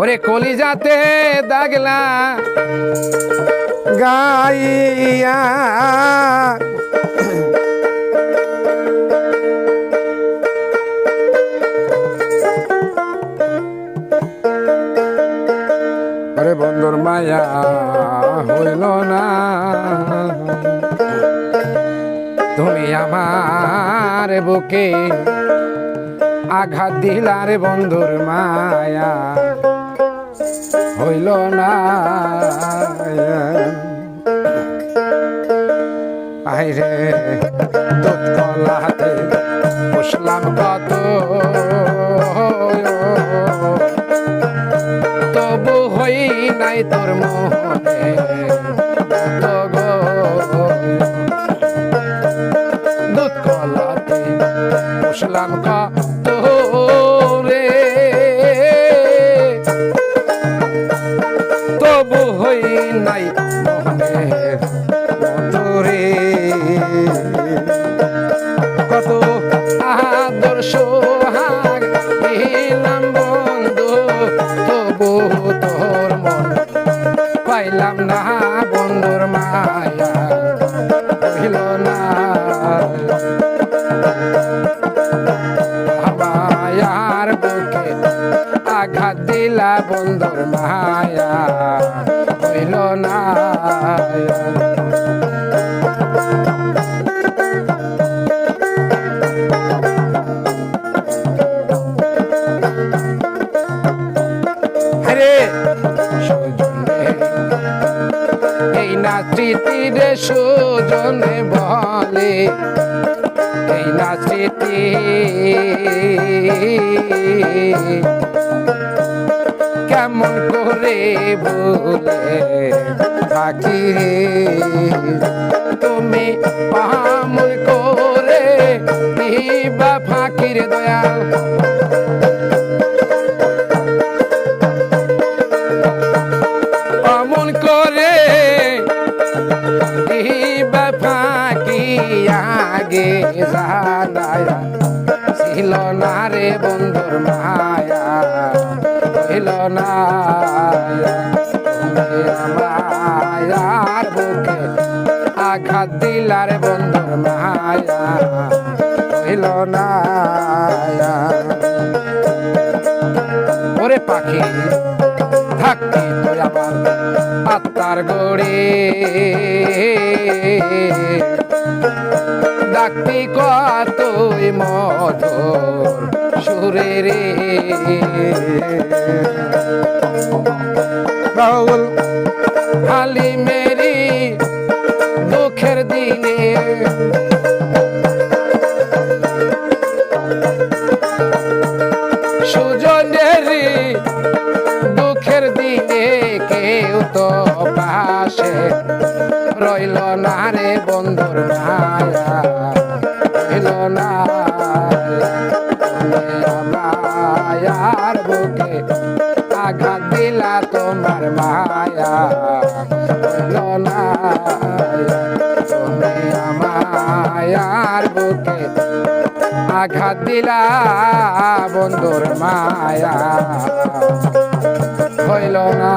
ওরে কলিজাতে দাগলা গাইয়া। ওরে বন্ধুর মায়া হইল না। তুমি আমার বুকে আঘাত দিলার বন্ধুর মায়া। হইল না। আইরে দুধ কলাতে পুষলাম কত তবু হই নাই তোর মোহনে দুধ কলাতে পুষলাম কত নাই মোহনে মধুরে কত আদর সোহাগ দিলাম বন্ধু, তবু তোর মন পাইলাম না বন্ধুর মায়া হইল না। মায়ার বুকে আঘাত দিলা বন্ধুর মায়া। না আরে এই না স্মৃতি রে সুজনে বলে এই না স্মৃতি কেমন করে ভুলে থাকি তুমি পামুল করে দিবা ফাঁকির দয়াল। অমন করে দিবা ফাঁকি আগে জানায়া ছিল না রে বন্ধুর মায়া। ছিল না। মায়ার বুকে আঘাত দিলার বন্ধুর মায়া হইল না। ওরে পাখি থাকতে তুই আমার আত্মার গড়ে। কতই মধুর সুরে রে। বাউল। হালি মেরি দুঃখের দিনে। সুজনেরি দুঃখের দিনে কেউ তো পাশে রইল না রে বন্ধুর রইল না বুকে আঘাত দিলা তোমার মায়া, রইল বুকে আঘাত দিলা বন্ধুর মায়া হইল না।